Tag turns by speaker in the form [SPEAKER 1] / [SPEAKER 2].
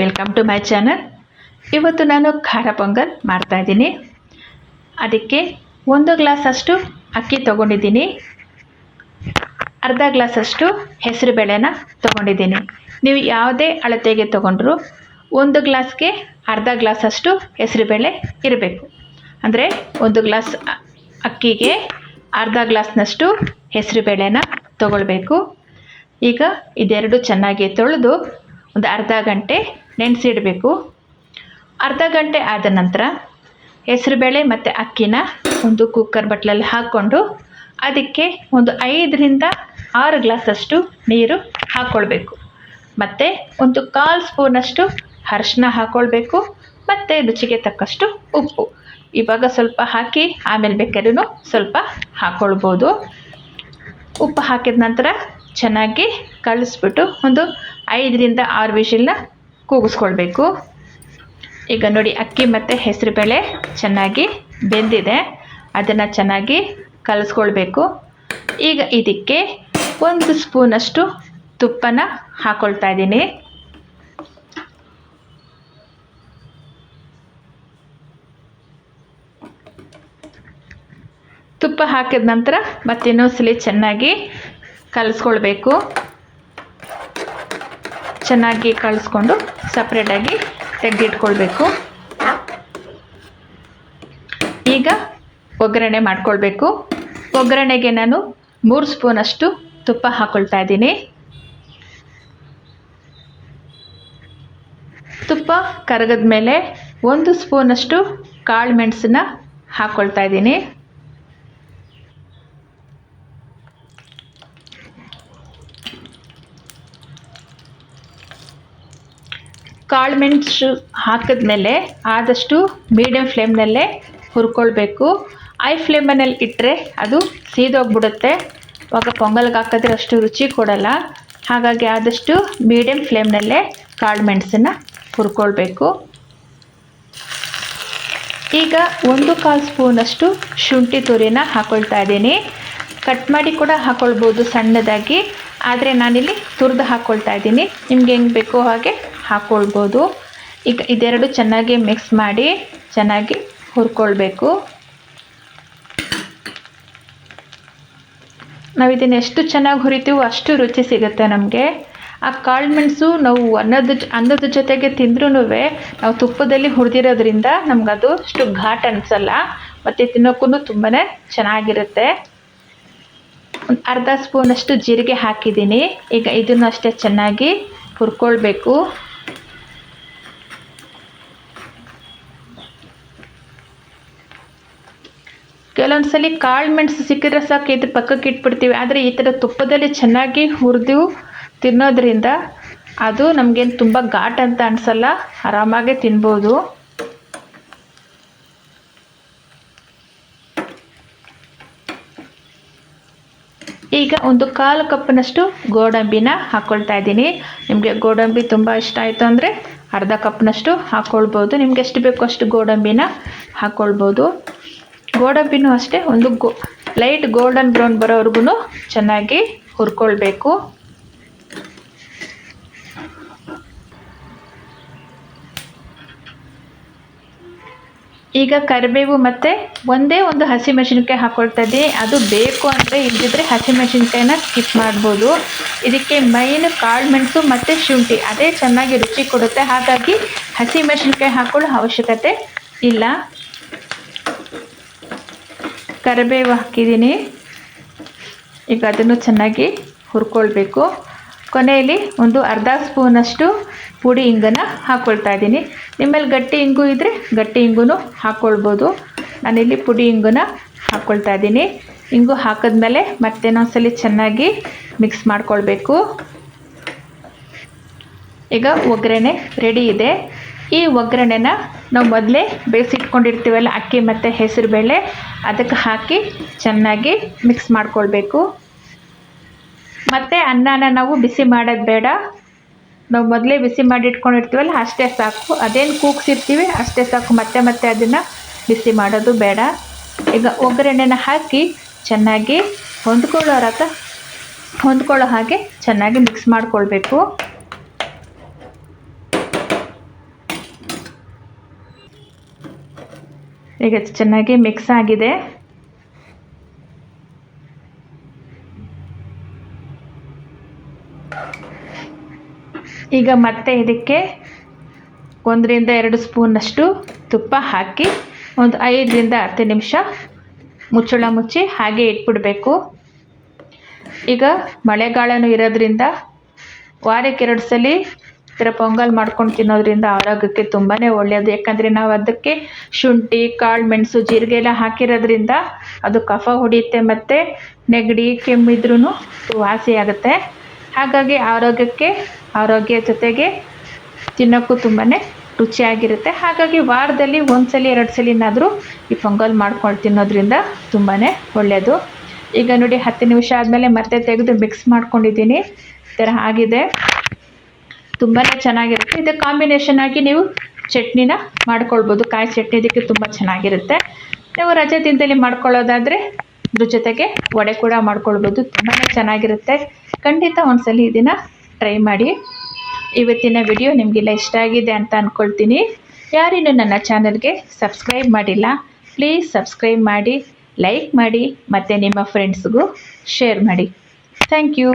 [SPEAKER 1] Welcome to my channel ಇವತ್ತು ನಾನು ಖಾರ ಪೊಂಗಲ್ ಮಾಡ್ತಾಯಿದ್ದೀನಿ ಅದಕ್ಕೆ ಒಂದು ಗ್ಲಾಸಷ್ಟು ಅಕ್ಕಿ ತೊಗೊಂಡಿದ್ದೀನಿ. ಅರ್ಧ ಗ್ಲಾಸಷ್ಟು ಹೆಸರು ಬೇಳೆನ ತೊಗೊಂಡಿದ್ದೀನಿ. ನೀವು ಯಾವುದೇ ಅಳತೆಗೆ ತೊಗೊಂಡ್ರು ಒಂದು ಗ್ಲಾಸ್ಗೆ ಅರ್ಧ ಗ್ಲಾಸಷ್ಟು ಹೆಸರುಬೇಳೆ ಇರಬೇಕು. ಅಂದರೆ ಒಂದು ಗ್ಲಾಸ್ ಅಕ್ಕಿಗೆ ಅರ್ಧ ಗ್ಲಾಸ್ನಷ್ಟು ಹೆಸರುಬೇಳೆನ ತೊಗೊಳ್ಬೇಕು. ಈಗ ಇದೆರಡು ಚೆನ್ನಾಗಿ ತೊಳೆದು ಒಂದು ಅರ್ಧ ಗಂಟೆ ನೆನೆಸಿಡಬೇಕು. ಅರ್ಧ ಗಂಟೆ ಆದ ನಂತರ ಹೆಸರುಬೇಳೆ ಮತ್ತು ಅಕ್ಕಿನ ಒಂದು ಕುಕ್ಕರ್ ಬಟ್ಲಲ್ಲಿ ಹಾಕ್ಕೊಂಡು ಅದಕ್ಕೆ ಒಂದು ಐದರಿಂದ ಆರು ಗ್ಲಾಸಷ್ಟು ನೀರು ಹಾಕ್ಕೊಳ್ಬೇಕು ಮತ್ತು ಒಂದು ಕಾಲು ಸ್ಪೂನಷ್ಟು ಅರಿಶಿನ ಹಾಕ್ಕೊಳ್ಬೇಕು ಮತ್ತು ರುಚಿಗೆ ತಕ್ಕಷ್ಟು ಉಪ್ಪು. ಇವಾಗ ಸ್ವಲ್ಪ ಹಾಕಿ ಆಮೇಲೆ ಬೇಕಾದ್ರೂ ಸ್ವಲ್ಪ ಹಾಕ್ಕೊಳ್ಬೋದು ಉಪ್ಪು ಹಾಕಿದ ನಂತರ ಚೆನ್ನಾಗಿ ಕಳಿಸ್ಬಿಟ್ಟು ಒಂದು ಐದರಿಂದ ಆರು ವಿಷಲ್ನ ಕೂಗಿಸ್ಕೊಳ್ಬೇಕು. ಈಗ ನೋಡಿ ಅಕ್ಕಿ ಮತ್ತು ಹೆಸರುಬೇಳೆ ಚೆನ್ನಾಗಿ ಬೆಂದಿದೆ. ಅದನ್ನು ಚೆನ್ನಾಗಿ ಕಲಿಸ್ಕೊಳ್ಬೇಕು. ಈಗ ಇದಕ್ಕೆ ಒಂದು ಸ್ಪೂನಷ್ಟು ತುಪ್ಪನ ಹಾಕ್ಕೊಳ್ತಾ ಇದ್ದೀನಿ. ತುಪ್ಪ ಹಾಕಿದ ನಂತರ ಮತ್ತಿನ್ನೊಂದ್ಸಲಿ ಚೆನ್ನಾಗಿ ಕಲಿಸ್ಕೊಳ್ಬೇಕು. ಚೆನ್ನಾಗಿ ಕಲಿಸ್ಕೊಂಡು ಸಪ್ರೇಟಾಗಿ ತೆಗೆದಿಟ್ಕೊಳ್ಬೇಕು ಈಗ ಒಗ್ಗರಣೆ ಮಾಡ್ಕೊಳ್ಬೇಕು. ಒಗ್ಗರಣೆಗೆ ನಾನು ಮೂರು ಸ್ಪೂನಷ್ಟು ತುಪ್ಪ ಹಾಕ್ಕೊಳ್ತಾ ಇದ್ದೀನಿ. ತುಪ್ಪ ಕರಗದ ಮೇಲೆ ಒಂದು ಸ್ಪೂನಷ್ಟು ಕಾಳು ಮೆಣಸನ್ನ ಹಾಕ್ಕೊಳ್ತಾ ಇದ್ದೀನಿ. ಕಾಳು ಮೆಣಸು ಹಾಕಿದ್ಮೇಲೆ ಆದಷ್ಟು ಮೀಡಿಯಮ್ ಫ್ಲೇಮ್ನಲ್ಲೇ ಹುರ್ಕೊಳ್ಬೇಕು. ಐ ಫ್ಲೇಮನಲ್ಲಿ ಇಟ್ಟರೆ ಅದು ಸೀದೋಗ್ಬಿಡುತ್ತೆ. ಆವಾಗ ಪೊಂಗಲ್ಗೆ ಹಾಕಿದ್ರೆ ಅಷ್ಟು ರುಚಿ ಕೊಡಲ್ಲ. ಹಾಗಾಗಿ ಆದಷ್ಟು ಮೀಡಿಯಮ್ ಫ್ಲೇಮ್ನಲ್ಲೇ ಕಾಳು ಮೆಣಸನ್ನು ಹುರ್ಕೊಳ್ಬೇಕು. ಈಗ ಒಂದು ಕಾಲು ಸ್ಪೂನಷ್ಟು ಶುಂಠಿ ತುರಿನ ಹಾಕ್ಕೊಳ್ತಾ ಇದ್ದೀನಿ. ಕಟ್ ಮಾಡಿ ಕೂಡ ಹಾಕ್ಕೊಳ್ಬೋದು ಸಣ್ಣದಾಗಿ, ಆದರೆ ನಾನಿಲ್ಲಿ ತುರಿದು ಹಾಕ್ಕೊಳ್ತಾ ಇದ್ದೀನಿ. ನಿಮ್ಗೆ ಹೆಂಗೆ ಬೇಕೋ ಹಾಗೆ ಹಾಕ್ಕೊಳ್ಬೋದು ಈಗ ಇದೆರಡು ಚೆನ್ನಾಗಿ ಮಿಕ್ಸ್ ಮಾಡಿ ಚೆನ್ನಾಗಿ ಹುರ್ಕೊಳ್ಬೇಕು. ನಾವು ಇದನ್ನು ಎಷ್ಟು ಚೆನ್ನಾಗಿ ಹುರಿತೀವೋ ಅಷ್ಟು ರುಚಿ ಸಿಗುತ್ತೆ ನಮಗೆ. ಆ ಕಾಳು ಮೆಣಸು ನಾವು ಅನ್ನದ ಅನ್ನದ ಜೊತೆಗೆ ತಿಂದ್ರೂ ನಾವು ತುಪ್ಪದಲ್ಲಿ ಹುರಿದಿರೋದ್ರಿಂದ ನಮಗದು ಅಷ್ಟು ಘಾಟ್ ಅನಿಸಲ್ಲ. ಮತ್ತು ತಿನ್ನೋಕ್ಕೂ ತುಂಬಾ ಚೆನ್ನಾಗಿರುತ್ತೆ. ಒಂದು ಅರ್ಧ ಸ್ಪೂನಷ್ಟು ಜೀರಿಗೆ ಹಾಕಿದ್ದೀನಿ. ಈಗ ಇದನ್ನು ಅಷ್ಟೇ ಚೆನ್ನಾಗಿ ಹುರ್ಕೊಳ್ಬೇಕು. ಕೆಲವೊಂದು ಸಲ ಕಾಳು ಮೆಣಸು ಸಿಕ್ಕಿದ್ರೆ ಸಾಕು ಇದ್ರ ಪಕ್ಕಕ್ಕೆ ಇಟ್ಬಿಡ್ತೀವಿ. ಆದರೆ ಈ ಥರ ತುಪ್ಪದಲ್ಲಿ ಚೆನ್ನಾಗಿ ಹುರಿದು ತಿನ್ನೋದ್ರಿಂದ ಅದು ನಮಗೇನು ತುಂಬ ಘಾಟ್ ಅಂತ ಅನಿಸಲ್ಲ. ಆರಾಮಾಗೆ ತಿನ್ಬೋದು. ಈಗ ಒಂದು ಕಾಲು ಕಪ್ನಷ್ಟು ಗೋಡಂಬಿನ ಹಾಕ್ಕೊಳ್ತಾ ಇದ್ದೀನಿ. ನಿಮಗೆ ಗೋಡಂಬಿ ತುಂಬ ಇಷ್ಟ ಆಯಿತು ಅಂದರೆ ಅರ್ಧ ಕಪ್ನಷ್ಟು ಹಾಕ್ಕೊಳ್ಬೋದು ನಿಮ್ಗೆ ಎಷ್ಟು ಬೇಕೋ ಅಷ್ಟು ಗೋಡಂಬಿನ ಹಾಕ್ಕೊಳ್ಬೋದು ಗೋಡಂಬಿನೂ ಅಷ್ಟೇ, ಒಂದು ಗೋ, ಲೈಟ್ ಗೋಲ್ಡನ್ ಬ್ರೌನ್ ಬರೋವರೆಗೂ ಚೆನ್ನಾಗಿ ಹುರ್ಕೊಳ್ಬೇಕು. ಈಗ ಕರಿಬೇವು ಮತ್ತು ಒಂದೇ ಒಂದು ಹಸಿಮೆಣಸಿನ್ಕಾಯಿ ಹಾಕ್ಕೊಳ್ತಾ ಇದ್ದೀನಿ. ಅದು ಬೇಕು ಅಂದರೆ ಹಸಿ ಹಸಿಮೆಣಸಿನ್ಕಾಯಿನ ಸ್ಕಿಪ್ ಮಾಡ್ಬೋದು. ಇದಕ್ಕೆ ಮೈನ್ ಕಾಳು ಮೆಣಸು ಮತ್ತು ಶುಂಠಿ, ಅದೇ ಚೆನ್ನಾಗಿ ರುಚಿ ಕೊಡುತ್ತೆ. ಹಾಗಾಗಿ ಹಸಿಮೆಣಸಿನ್ಕಾಯಿ ಹಾಕೊಳ್ಳೋ ಅವಶ್ಯಕತೆ ಇಲ್ಲ. ಕರಿಬೇವು ಹಾಕಿದ್ದೀನಿ. ಈಗ ಅದನ್ನು ಚೆನ್ನಾಗಿ ಹುರ್ಕೊಳ್ಬೇಕು. ಕೊನೆಯಲ್ಲಿ ಒಂದು ಅರ್ಧ ಸ್ಪೂನಷ್ಟು ಪುಡಿ ಇಂಗನ್ನು ಹಾಕ್ಕೊಳ್ತಾ ಇದ್ದೀನಿ. ನಿಮ್ಮಲ್ಲಿ ಗಟ್ಟಿ ಇಂಗು ಇದ್ದರೆ ಗಟ್ಟಿ ಇಂಗುನು ಹಾಕ್ಕೊಳ್ಬೋದು ನಾನಿಲ್ಲಿ ಪುಡಿ ಇಂಗುನ ಹಾಕ್ಕೊಳ್ತಾ ಇದ್ದೀನಿ. ಇಂಗು ಹಾಕಿದ್ಮೇಲೆ ಮತ್ತೇನೊಂದ್ಸಲಿ ಚೆನ್ನಾಗಿ ಮಿಕ್ಸ್ ಮಾಡ್ಕೊಳ್ಬೇಕು. ಈಗ ಒಗ್ಗರಣೆ ರೆಡಿ ಇದೆ. ಈ ಒಗ್ಗರಣೆನ ನಾವು ಮೊದಲೇ ಬೇಯಿಸಿಟ್ಕೊಂಡಿರ್ತೀವಲ್ಲ, ಅಕ್ಕಿ ಮತ್ತು ಹೆಸರು ಬೇಳೆ, ಅದಕ್ಕೆ ಹಾಕಿ ಚೆನ್ನಾಗಿ ಮಿಕ್ಸ್ ಮಾಡ್ಕೊಳ್ಬೇಕು. ಮತ್ತು ಅನ್ನನ ನಾವು ಬಿಸಿ ಮಾಡೋದು ಬೇಡ. ನಾವು ಮೊದಲೇ ಬಿಸಿ ಮಾಡಿ ಇಟ್ಕೊಂಡಿರ್ತೀವಲ್ಲ ಅಷ್ಟೇ ಸಾಕು. ಅದೇನು ಕೂಗ್ಸಿರ್ತೀವಿ, ಅಷ್ಟೇ ಸಾಕು. ಮತ್ತೆ ಮತ್ತೆ ಅದನ್ನು ಬಿಸಿ ಮಾಡೋದು ಬೇಡ. ಈಗ ಒಗ್ಗರಣೆನ ಹಾಕಿ ಚೆನ್ನಾಗಿ ಹೊಂದ್ಕೊಳ್ಳೋ ರಕ ಹೊಂದ್ಕೊಳ್ಳೋ ಹಾಗೆ ಚೆನ್ನಾಗಿ ಮಿಕ್ಸ್ ಮಾಡ್ಕೊಳ್ಬೇಕು. ಈಗ ಚೆನ್ನಾಗಿ ಮಿಕ್ಸ್ ಆಗಿದೆ. ಈಗ ಮತ್ತೆ ಇದಕ್ಕೆ ಒಂದರಿಂದ ಎರಡು ಸ್ಪೂನಷ್ಟು ತುಪ್ಪ ಹಾಕಿ ಒಂದು ಐದರಿಂದ ಹತ್ತು ನಿಮಿಷ ಮುಚ್ಚಳ ಮುಚ್ಚಿ ಹಾಗೆ ಇಟ್ಬಿಡಬೇಕು. ಈಗ ಮಳೆಗಾಲನೂ ಇರೋದ್ರಿಂದ ವಾರಕ್ಕೆ ಎರಡು ಸಲ ಥರ ಪೊಂಗಲ್ ಮಾಡ್ಕೊಂಡು ತಿನ್ನೋದ್ರಿಂದ ಆರೋಗ್ಯಕ್ಕೆ ತುಂಬಾ ಒಳ್ಳೆಯದು ಯಾಕಂದರೆ ನಾವು ಅದಕ್ಕೆ ಶುಂಠಿ, ಕಾಳು, ಮೆಣಸು, ಜೀರಿಗೆ ಎಲ್ಲ ಹಾಕಿರೋದ್ರಿಂದ ಅದು ಕಫ ಹೊಡೆಯುತ್ತೆ ಮತ್ತು ನೆಗಡಿ ಕೆಮ್ಮಿದ್ರೂ ವಾಸಿ ಆಗುತ್ತೆ. ಹಾಗಾಗಿ ಆರೋಗ್ಯಕ್ಕೆ, ಆರೋಗ್ಯ ಜೊತೆಗೆ ತಿನ್ನೋಕ್ಕೂ ತುಂಬಾ ರುಚಿಯಾಗಿರುತ್ತೆ. ಹಾಗಾಗಿ ವಾರದಲ್ಲಿ ಒಂದು ಸಲ ಎರಡು ಸಲಿನಾದರೂ ಈ ಪೊಂಗಲ್ ಮಾಡ್ಕೊಂಡು ತಿನ್ನೋದ್ರಿಂದ ತುಂಬಾ ಒಳ್ಳೆಯದು ಈಗ ನೋಡಿ ಹತ್ತು ನಿಮಿಷ ಆದಮೇಲೆ ಮತ್ತೆ ತೆಗೆದು ಮಿಕ್ಸ್ ಮಾಡ್ಕೊಂಡಿದ್ದೀನಿ. ಈ ಥರ ಆಗಿದೆ. ತುಂಬಾ ಚೆನ್ನಾಗಿರುತ್ತೆ. ಇದು ಕಾಂಬಿನೇಷನ್ ಆಗಿ ನೀವು ಚಟ್ನಿನ ಮಾಡ್ಕೊಳ್ಬೋದು. ಕಾಯಿ ಚಟ್ನಿ ಇದಕ್ಕೆ ತುಂಬ ಚೆನ್ನಾಗಿರುತ್ತೆ. ನೀವು ರಜೆ ದಿನದಲ್ಲಿ ಮಾಡ್ಕೊಳ್ಳೋದಾದರೆ ಇದ್ರ ಜೊತೆಗೆ ವಡೆ ಕೂಡ ಮಾಡ್ಕೊಳ್ಬೋದು. ತುಂಬಾ ಚೆನ್ನಾಗಿರುತ್ತೆ. ಖಂಡಿತ ಒಂದ್ಸಲಿ ಇದನ್ನು ಟ್ರೈ ಮಾಡಿ. ಇವತ್ತಿನ ವಿಡಿಯೋ ನಿಮಗೆಲ್ಲ ಇಷ್ಟ ಆಗಿದೆ ಅಂತ ಅಂದ್ಕೊಳ್ತೀನಿ ಯಾರಿನೂ ನನ್ನ ಚಾನಲ್ಗೆ ಸಬ್ಸ್ಕ್ರೈಬ್ ಮಾಡಿಲ್ಲ ಪ್ಲೀಸ್ ಸಬ್ಸ್ಕ್ರೈಬ್ ಮಾಡಿ ಲೈಕ್ ಮಾಡಿ, ಮತ್ತು ನಿಮ್ಮ ಫ್ರೆಂಡ್ಸ್ಗೂ ಶೇರ್ ಮಾಡಿ. Thank you